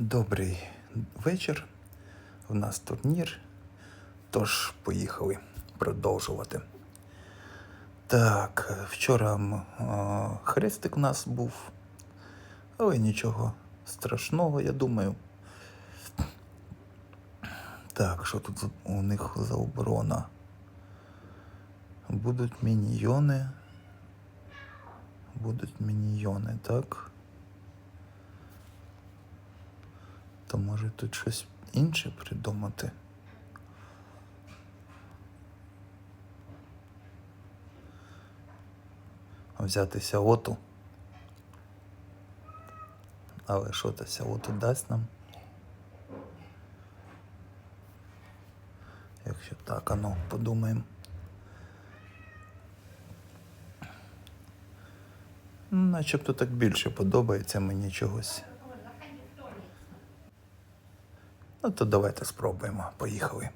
Добрий вечір. У нас турнір. Тож поїхали продовжувати. Так, вчора е, хрестик у нас був, але нічого страшного, я думаю. Так, що тут у них за оборона? Будуть міньйони. Будуть міньйони, так? То може тут щось інше придумати? Взяти сяоту. Але що та сяоту дасть нам? Якщо так, ану, подумаємо. Начебто так більше подобається мені чогось. Ну то давайте спробуємо. Поїхали.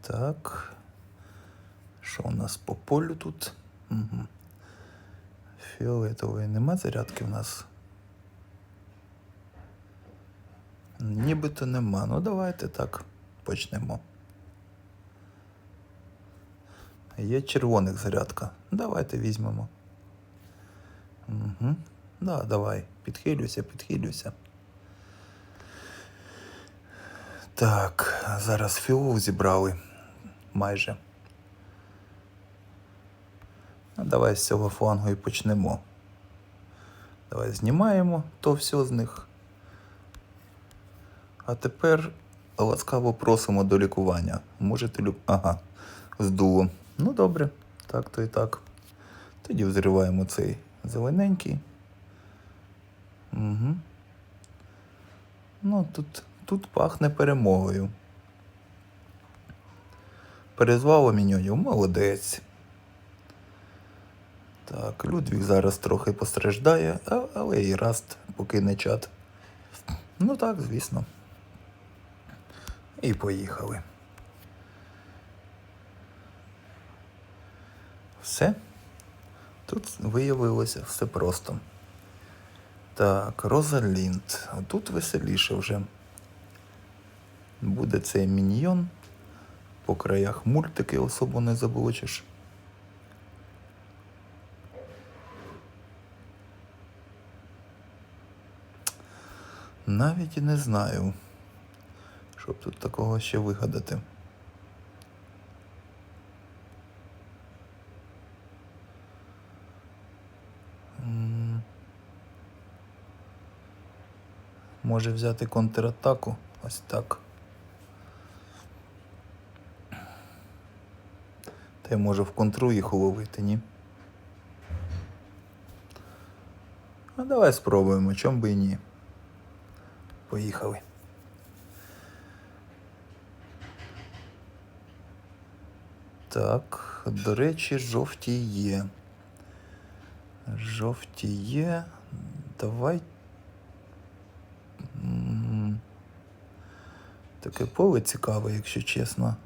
Так. Що у нас по полю тут? Угу. Фіолетової нема зарядки в нас. Нібито нема. Ну давайте так почнемо. Є червоних зарядка. Давайте візьмемо. Угу. Да, давай. Підхилюся, підхилюся. Так, зараз фіол зібрали. Майже. Ну, давай з цього флангу і почнемо. Давай знімаємо то все з них. А тепер ласкаво просимо до лікування. Можете лю... Ага, здуло. Ну добре, так то і так. Тоді взриваємо цей зелененький. Угу. Ну, тут, тут пахне перемогою. Перезвало міньонів, молодець. Так, Людвіг зараз трохи постраждає, але і Раст покине чат. Ну так, звісно. І поїхали. Все. Тут виявилося все просто. Так, Розалінд. Тут веселіше вже. Буде цей міньйон. По краях мультики особо не заблочиш. Навіть і не знаю, щоб тут такого ще вигадати. Може взяти контратаку. Ось так. Та й може в контру їх уловити, ні? А давай спробуємо, чом би і ні. Поїхали. Так, до речі, жовті є. Жовті є. Давай. Таке поле цікаве, якщо чесно.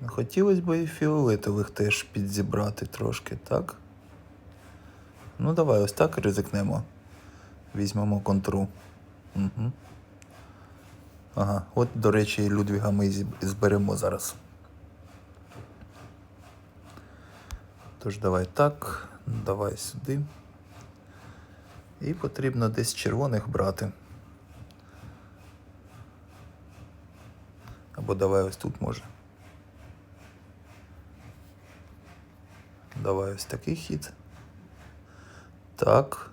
Ну, Хотілося б і фіолетових теж підзібрати трошки, так? Ну, давай ось так ризикнемо. Візьмемо контру. Угу. Ага, от, до речі, Людвіга ми зберемо зараз. Тож давай так, давай сюди. І потрібно десь червоних брати. Або давай ось тут може. Давай ось такий хід. Так.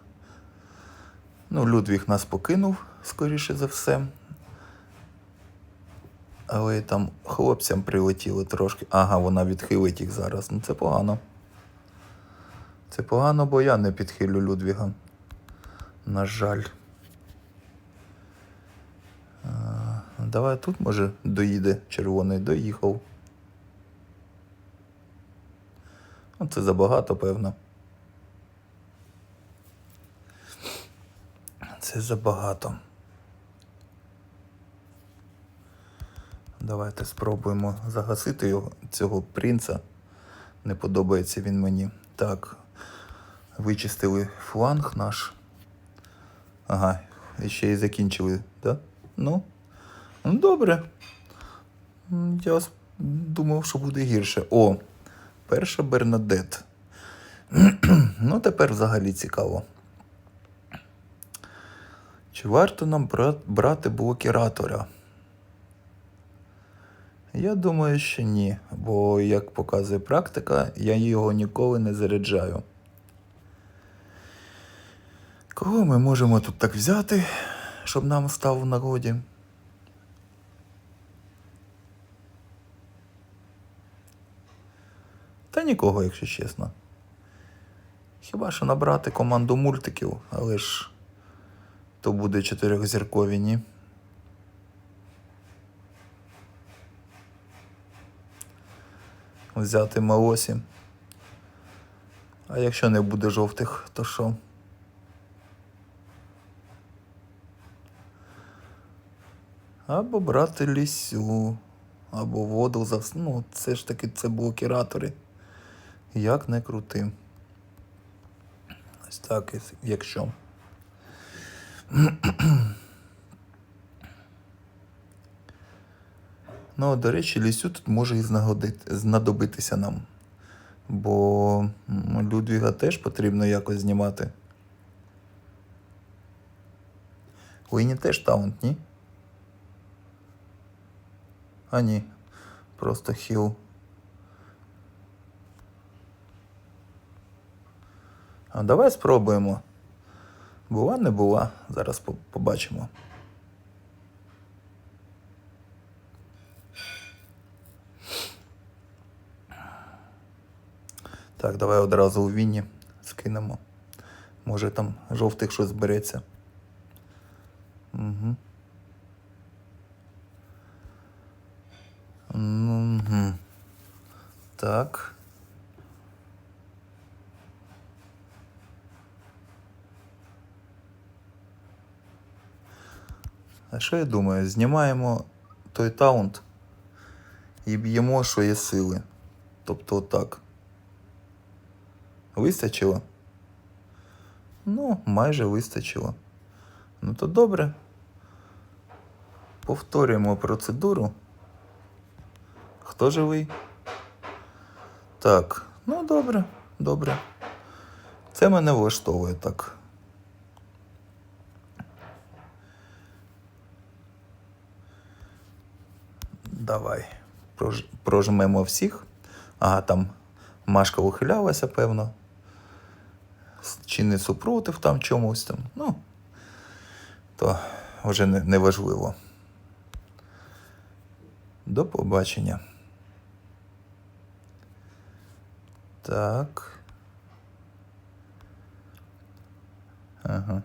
Ну, Людвіг нас покинув, скоріше за все. Але там хлопцям прилетіло трошки. Ага, вона відхилить їх зараз. Ну це погано. Це погано, бо я не підхилю Людвіга. На жаль. Давай тут, може, доїде червоний, доїхав. Ну, це забагато, певно. Це забагато. Давайте спробуємо загасити його, цього принца. Не подобається він мені. Так. Вичистили фланг наш. Ага, і ще й закінчили, да? Ну, ну добре. Я думав, що буде гірше. О, перша Бернадет. ну, тепер взагалі цікаво. Чи варто нам брати блокіратора? Я думаю, що ні, бо, як показує практика, я його ніколи не заряджаю. Кого ми можемо тут так взяти, щоб нам став в нагоді? Та нікого, якщо чесно. Хіба що набрати команду мультиків, але ж то буде чотирьохзіркові, ні. Взяти Маосі. А якщо не буде жовтих, то що? Або брати лісю, або воду за Ну, це ж таки це блокіратори. Як не крути. Ось так, якщо. Ну, до речі, лісю тут може і знадобитися нам. Бо Людвіга теж потрібно якось знімати. Уіні теж таунт, ні? А ні. Просто хіл. А давай спробуємо. Була, не була. Зараз побачимо. Так, давай одразу у Вінні скинемо. Може там жовтих щось збереться. Угу. Угу. Так. А що я думаю? Знімаємо той таунт і б'ємо, що є сили. Тобто отак. Вистачило? Ну, майже вистачило. Ну то добре. Повторюємо процедуру. Хто живий? Так, ну добре, добре. Це мене влаштовує так. Давай. Прож... Прожмемо всіх. Ага, там Машка ухилялася, певно. Чи не супротив там чомусь там. Ну, то вже не важливо. До побачення. Так. Ага.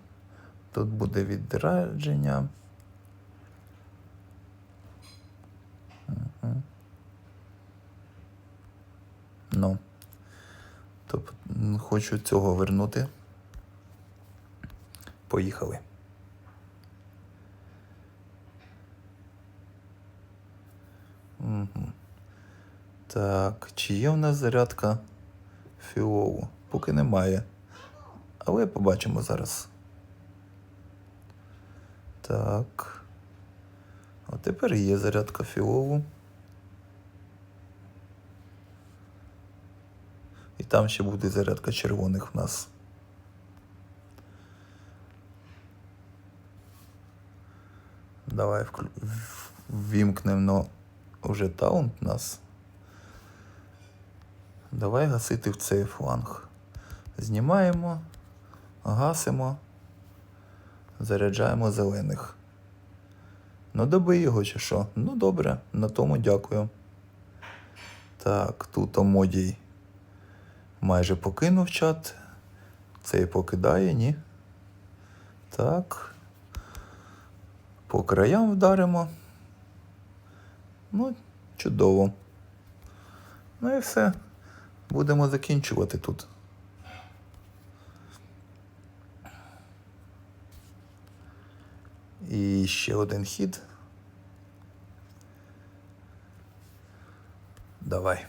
Тут буде відрадження. Ну. Тобто хочу цього вернути. Поїхали. Угу. Так, чи є в нас зарядка фіолу? Поки немає. Але побачимо зараз. Так. От тепер є зарядка фіолу. Там ще буде зарядка червоних в нас. Давай ввімкнемо вже таунт нас. Давай гасити в цей фланг. Знімаємо, гасимо, заряджаємо зелених. Ну, добий його чи що? Ну добре, на тому дякую. Так, тут Омодій майже покинув чат. Цей покидає, ні. Так. По краям вдаримо. Ну, чудово. Ну і все. Будемо закінчувати тут. І ще один хід. Давай.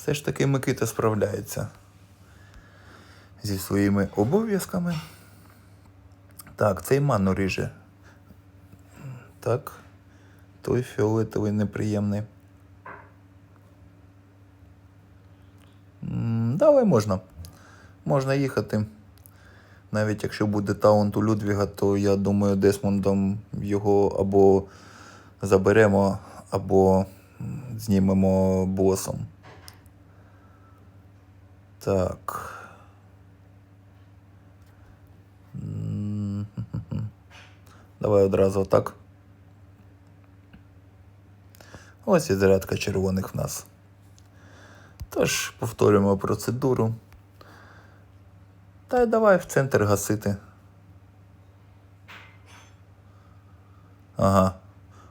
Все ж таки Микита справляється зі своїми обов'язками. Так, цей ману ріже. Так. Той фіолетовий неприємний. Давай можна. Можна їхати. Навіть якщо буде таунт у Людвіга, то я думаю, Десмондом його або заберемо, або знімемо босом. Так. Давай одразу так. Ось і зарядка червоних в нас. Тож повторюємо процедуру. Та й давай в центр гасити. Ага.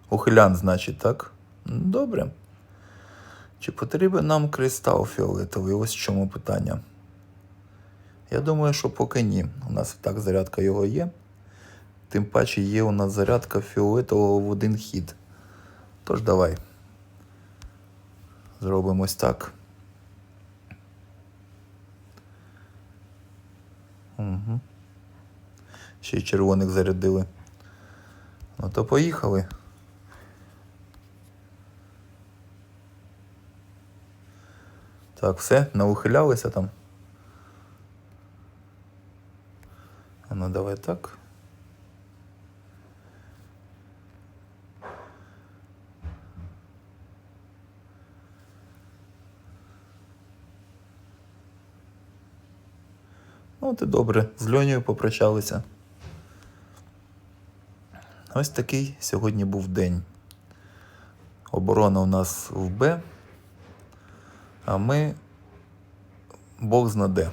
Ухилян, значить, так? Добре. Чи потрібен нам кристал фіолетовий? Ось в чому питання. Я думаю, що поки ні. У нас так зарядка його є. Тим паче є у нас зарядка фіолетового в один хід. Тож давай. Зробимо ось так. Угу. Ще й червоних зарядили. Ну то поїхали. Так, все, наухилялися там. А ну давай так. Ну, і добре, з Льонею попрощалися. Ось такий сьогодні був день. Оборона у нас в Б, а ми Бог знаде.